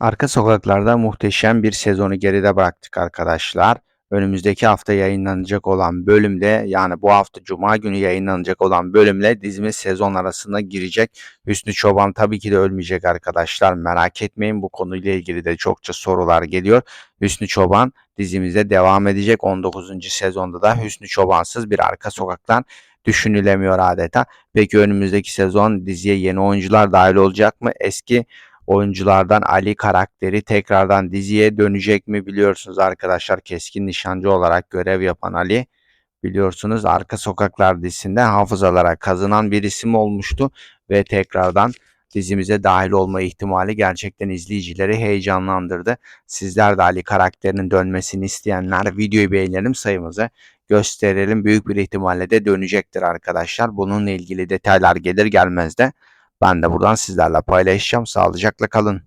Arka Sokaklar'da muhteşem bir sezonu geride bıraktık arkadaşlar. Önümüzdeki hafta yayınlanacak olan bölümde yani bu hafta Cuma günü yayınlanacak olan bölümle dizimiz sezon arasına girecek. Hüsnü Çoban tabii ki de ölmeyecek arkadaşlar. Merak etmeyin bu konuyla ilgili de çokça sorular geliyor. Hüsnü Çoban dizimize devam edecek. 19. sezonda da Hüsnü Çobansız bir Arka Sokak'tan düşünülemiyor adeta. Peki önümüzdeki sezon diziye yeni oyuncular dahil olacak mı? Eski oyunculardan Ali karakteri tekrardan diziye dönecek mi biliyorsunuz arkadaşlar. Keskin nişancı olarak görev yapan Ali biliyorsunuz Arka Sokaklar dizisinde hafızalara kazınan bir isim olmuştu ve tekrardan dizimize dahil olma ihtimali gerçekten izleyicileri heyecanlandırdı. Sizler de Ali karakterinin dönmesini isteyenler videoyu beğenelim sayımızı gösterelim. Büyük bir ihtimalle de dönecektir arkadaşlar. Bununla ilgili detaylar gelir gelmez de ben de buradan sizlerle paylaşacağım. Sağlıcakla kalın.